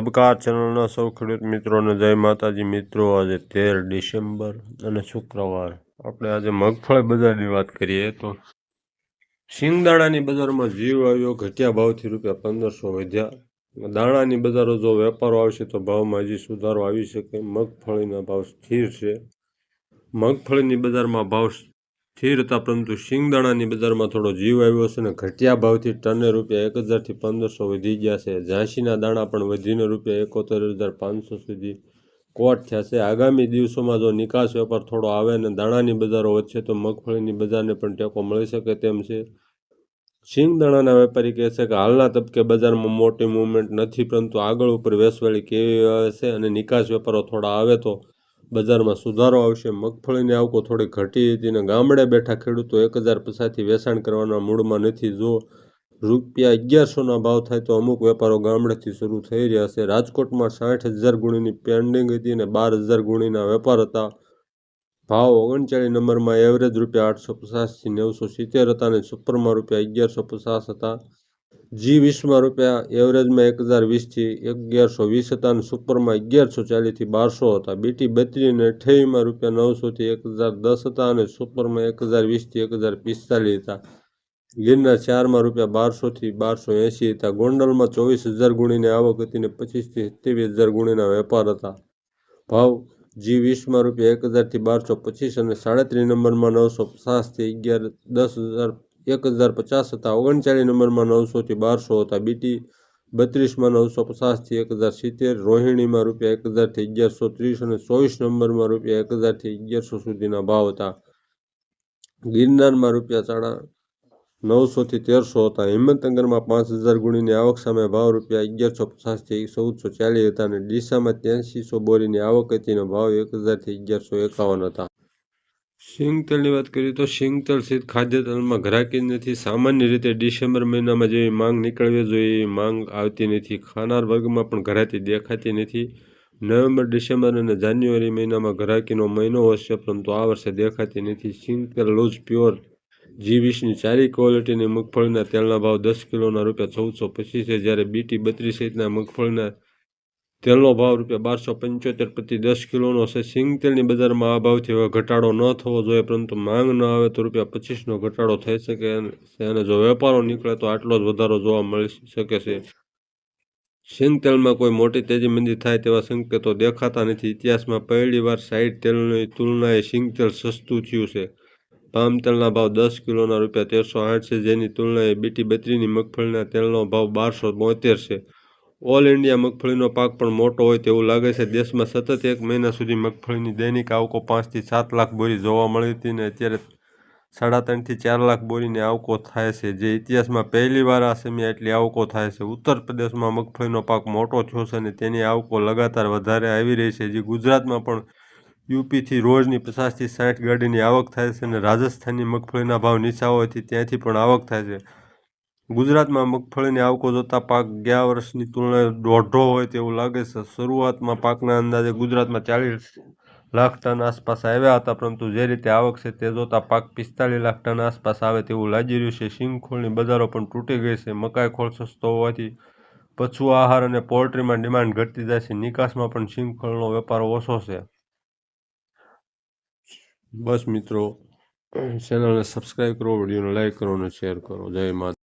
નમસ્કાર, ચેનલના સૌ ખેડૂત મિત્રોને જય માતાજી. મિત્રો, આજે તેર ડિસેમ્બર અને શુક્રવાર. આપણે આજે મગફળી બજારની વાત કરીએ તો શિંગદાણાની બજારમાં જીવ આવ્યો, ઘટ્યા ભાવથી રૂપિયા પંદરસો વધ્યા. દાણાની બજારો જો વેપારો આવશે તો ભાવમાં હજી સુધારો આવી શકે. મગફળીના ભાવ સ્થિર છે. મગફળીની બજારમાં ભાવ સ્થિર હતા, પરંતુ શિંગદાણાની બજારમાં થોડો જીવ આવ્યો છે અને ઘટ્યા ભાવથી ટને રૂપિયા એક હજારથી પંદરસો વધી ગયા છે. ઝાંસીના દાણા પણ વધીને રૂપિયા એકોતેર હજાર પાંચસો સુધી કોટ થયા છે. આગામી દિવસોમાં જો નિકાસ વેપાર થોડો આવે અને દાણાની બજારો વધશે, તો મગફળીની બજારને પણ ટેકો મળી શકે તેમ છે. શિંગદાણાના વેપારી કહે છે કે, હાલના તબકે બજારમાં મોટી મૂવમેન્ટ નથી, પરંતુ આગળ ઉપર વેસવાળી કેવી આવે છે અને નિકાસ વેપારો થોડા આવે તો બજારમાં સુધારો આવશે, મગફળીની આવકો થોડી ઘટી હતી અને ગામડે બેઠા ખેડૂતો એક હજાર પચાસથી વેચાણ કરવાના મૂળમાં નથી. જો રૂપિયા અગિયારસોના ભાવ થાય તો અમુક વેપારો ગામડેથી શરૂ થઈ રહ્યા છે. રાજકોટમાં સાઠ હજાર ગુણીની પેન્ડિંગ હતી અને બાર હજાર ગુણીના વેપાર હતા. ભાવ ઓગણચાળીસ નંબરમાં એવરેજ રૂપિયા આઠસો પચાસથી નેવસો સિત્તેર હતા અને સુપરમાં રૂપિયા અગિયારસો પચાસ હતા. જી વીસમાં રૂપિયા, એવરેજમાં એક હજાર વીસથી અગિયારસો વીસ હતા અને સુપરમાં અગિયારસો ચાલીસથી બારસો હતા. બીટી બત્રીસ અને અઠ્યાવીમાં રૂપિયા નવસોથી એક હજાર દસ હતા અને સુપરમાં એક હજાર વીસથી એક હજાર પિસ્તાલીસ હતા. ગિરના ચારમાં રૂપિયા બારસોથી બારસો એંસી હતા. ગોંડલમાં ચોવીસ હજાર ગુણીની આવક હતી અને પચીસથી સત્યાવીસ હજાર ગુણીના વેપાર હતા. ભાવ જી વીસમાં રૂપિયા એક હજારથી બારસો પચીસ અને સાડત્રીસ નંબરમાં નવસો પચાસથી અગિયાર દસ હજાર એક હજાર પચાસ હતા. ઓગણચાળીસ નંબરમાં નવસોથી બારસો હતા. બીટી બત્રીસમાં નવસો પચાસથી એક હજાર સિત્તેર. રોહિણીમાં રૂપિયા એક હજારથી અગિયારસો ત્રીસ અને ચોવીસ નંબરમાં રૂપિયા એક હજારથી અગિયારસો સુધીના ભાવ હતા. ગિરનારમાં રૂપિયા સાડા નવસોથી તેરસો હતા. હિંમતનગરમાં પાંચ હજાર ગુણીની આવક સામે ભાવ રૂપિયા અગિયારસો પચાસથી ચૌદસો ચાલીસ હતા અને ડીસામાં ત્યાંસીસો બોરીની આવક હતી અને ભાવ એક હજારથી અગિયારસો એકાવન હતા. સિંગતેલની વાત કરીએ તો સિંગતેલ સહિત ખાદ્ય તેલમાં ઘરાકી નથી. સામાન્ય રીતે ડિસેમ્બર મહિનામાં જેવી માંગ નીકળવી જોઈએ એવી માંગ આવતી નથી. ખાનાર વર્ગમાં પણ ઘરાતી દેખાતી નથી. નવેમ્બર, ડિસેમ્બર અને જાન્યુઆરી મહિનામાં ઘરાકીનો મહિનો હશે પરંતુ આ વર્ષે દેખાતી નથી. સિંગતેલ લૂઝ પ્યોર જી વીસની ચારી ક્વોલિટીની મગફળીના તેલના ભાવ દસ કિલોના રૂપિયા ચૌદસો પચીસ છે જ્યારે બીટી બત્રીસ સહિતના મગફળીના તેલનો ભાવ રૂપિયા બારસો પંચોતેર પ્રતિ દસ કિલોનો છે. સિંગતેલની બજારમાં આ ભાવથી હવે ઘટાડો ન થવો જોઈએ, પરંતુ માંગ ન આવે તો રૂપિયા પચીસનો ઘટાડો થઈ શકે છે. અને જો વેપારો નીકળે તો આટલો જ વધારો જોવા મળી શકે છે. સિંગતેલમાં કોઈ મોટી તેજી મંદી થાય તેવા સંકેતો દેખાતા નથી. ઇતિહાસમાં પહેલી વાર સાઈડ તેલની તુલનાએ સિંગતેલ સસ્તું થયું છે. પામ તેલના ભાવ દસ કિલોના રૂપિયા તેરસો આઠ છે. જેની તુલનાએ બીટી બત્રીની મગફળીના તેલનો ભાવ બારસો બોતેર છે. ઓલ ઇન્ડિયા મગફળીનો પાક પણ મોટો હોય તેવું લાગે છે. દેશમાં સતત એક મહિના સુધી મગફળીની દૈનિક આવકો પાંચથી સાત લાખ બોરી જોવા મળી હતી અને અત્યારે સાડા ત્રણથી ચાર લાખ બોરીની આવકો થાય છે. જે ઇતિહાસમાં પહેલીવાર આ સમય એટલી આવકો થાય છે. ઉત્તર પ્રદેશમાં મગફળીનો પાક મોટો થયો છે અને તેની આવકો લગાતાર વધારે આવી રહી છે, જે ગુજરાતમાં પણ યુપીથી રોજની પચાસથી સાઠ ગાડીની આવક થાય છે અને રાજસ્થાનની મગફળીના ભાવ નીચા હોવાથી ત્યાંથી પણ આવક થાય છે. ગુજરાતમાં મગફળીની આવકો જોતાં પાક ગયા વર્ષની તુલનાએ દોઢો હોય તેવું લાગે છે. શરૂઆતમાં પાકના અંદાજે ગુજરાતમાં ચાલીસ લાખ ટન આસપાસ આવ્યા હતા, પરંતુ જે રીતે આવક છે તે જોતાં પાક પિસ્તાલીસ લાખ ટન આસપાસ આવે તેવું લાગી રહ્યું છે. સિંગખોળની બજારો પણ તૂટી ગઈ છે. મકાઈ ખોળ સસ્તો હોવાથી પશુ આહાર અને પોલ્ટ્રીમાં ડિમાન્ડ ઘટતી જાય છે. નિકાસમાં પણ સિંગખોળનો વેપાર ઓછો છે. બસ મિત્રો, ચેનલને સબસ્ક્રાઈબ કરો, વિડીયોને લાઈક કરો અને શેર કરો. જય માતા